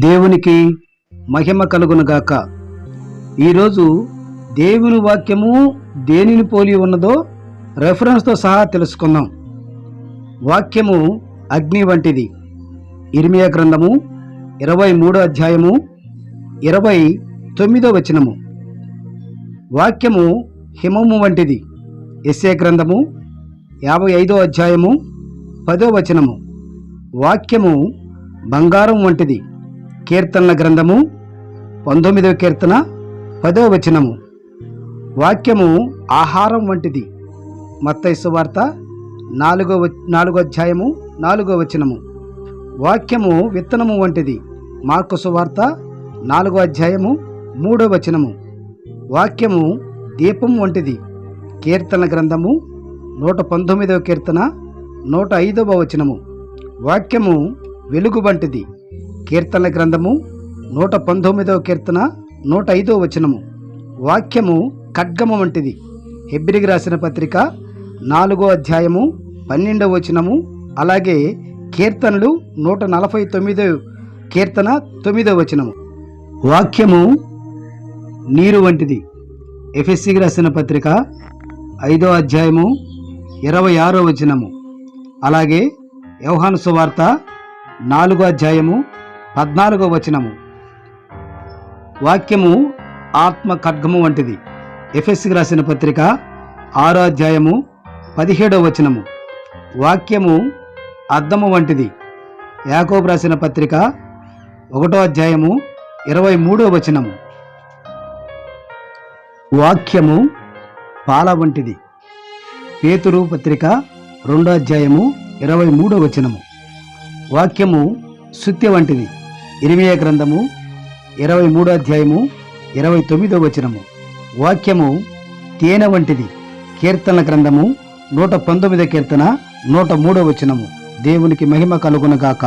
దేవునికి మహిమ కలుగునుగాక ఈరోజు దేవుని వాక్యము దేనిని పోలి ఉన్నదో రెఫరెన్స్తో సహా తెలుసుకుందాం. వాక్యము అగ్ని వంటిది. ఇర్మియా గ్రంథము ఇరవై మూడో అధ్యాయము ఇరవై తొమ్మిదో వచనము. వాక్యము హిమము వంటిది. ఎస్ఏ గ్రంథము యాభై ఐదో అధ్యాయము పదో వచనము. వాక్యము బంగారం వంటిది. కీర్తనల గ్రంథము పంతొమ్మిదవ కీర్తన పదవ వచనము. వాక్యము ఆహారం వంటిది. మత్తైసు వార్త నాలుగో నాలుగో అధ్యాయము నాలుగో వచనము. వాక్యము విత్తనము వంటిది. మార్కు సువార్త నాలుగో అధ్యాయము మూడో వచనము. వాక్యము దీపం వంటిది. కీర్తన గ్రంథము నూట పంతొమ్మిదవ కీర్తన నూట ఐదవ వచనము. వాక్యము వెలుగు వంటిది. కీర్తన గ్రంథము నూట పంతొమ్మిదవ కీర్తన నూట ఐదవ వచనము. వాక్యము ఖడ్గము వంటిది. హెబ్రిగి రాసిన పత్రిక నాలుగో అధ్యాయము పన్నెండవ వచనము అలాగే కీర్తనలు నూట నలభై తొమ్మిదో కీర్తన తొమ్మిదవ వచనము. వాక్యము నీరు వంటిది. ఎఫ్ఎస్సికి రాసిన పత్రిక ఐదో అధ్యాయము ఇరవై ఆరో వచనము. అలాగే యవహాను సువార్త నాలుగో అధ్యాయము పద్నాలుగో వచనము. వాక్యము ఆత్మ ఖడ్గము వంటిది. ఎఫ్ఎస్సికి రాసిన పత్రిక ఆరో అధ్యాయము పదిహేడవ వచనము. వాక్యము అద్దము వంటిది. యాకోబు రాసిన పత్రిక ఒకటో అధ్యాయము ఇరవై మూడో వచనము. వాక్యము పాల వంటిది. పేతురు పత్రిక రెండో అధ్యాయము ఇరవై మూడో వచనము. వాక్యము సుత్య వంటిది. ఇరిమియా గ్రంథము ఇరవై మూడో అధ్యాయము ఇరవై తొమ్మిదో వచనము. వాక్యము తేనె వంటిది. కీర్తన గ్రంథము నూట పంతొమ్మిదో కీర్తన నూట మూడో వచనము. దేవునికి మహిమ కలుగునగాక.